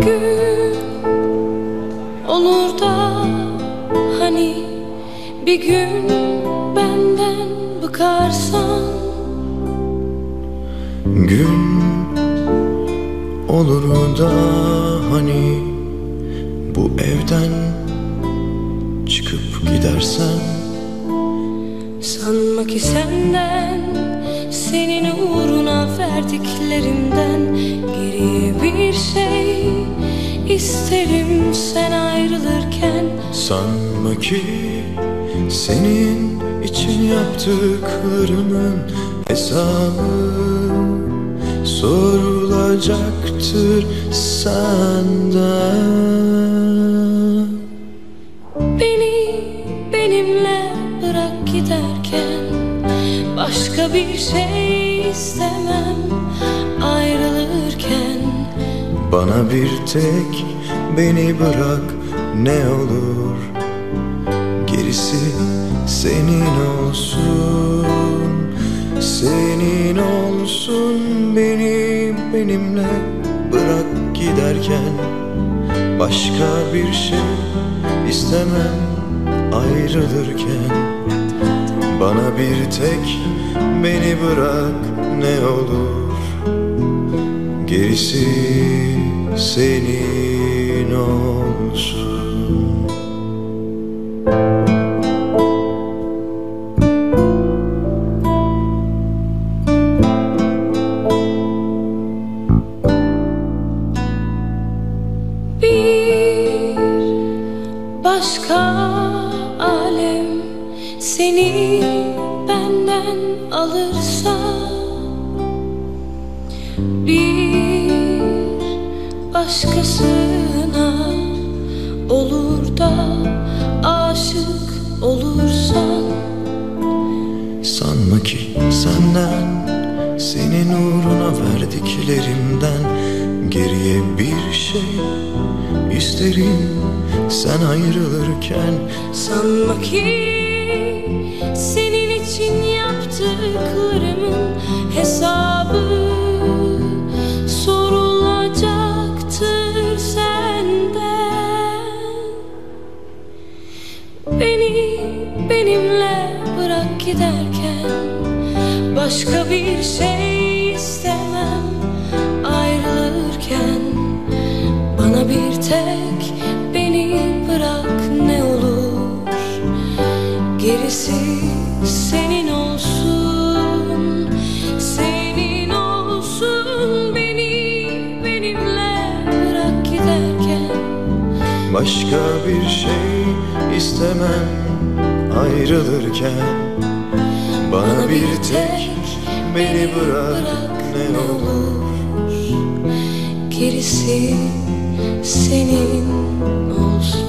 gün olur da hani bir gün benden bıkarsan. Gün olur da hani bu evden çıkıp gidersen? Sanma ki senden senin uğruna verdiklerimden geriye bir şey isterim sen ayrılırken. Sanma ki senin için yaptıklarımın hesabı sorulacaktır senden. Beni benimle bırak giderken Başka bir şey istemem Bana bir tek beni bırak ne olur. Gerisi senin olsun Senin olsun. Beni benimle bırak giderken Başka bir şey istemem ayrılırken. Bana bir tek beni bırak ne olur. Gerisi senin olsun. Bir başka alem seni benden alırsa Bir başkasına olur da aşık olursan. Sanma ki senden Senin uğruna verdiklerimden Geriye bir şey isterim. Sen ayrılırken Sanma ki senin benimle bırak giderken. Başka bir şey istemem ayrılırken. Bana bir tek beni bırak ne olur. Gerisi senin olsun Senin olsun. Beni benimle bırak giderken. Başka bir şey istemem ayrılırken Bana bir tek beni bırak ne olur. Gerisi senin olsun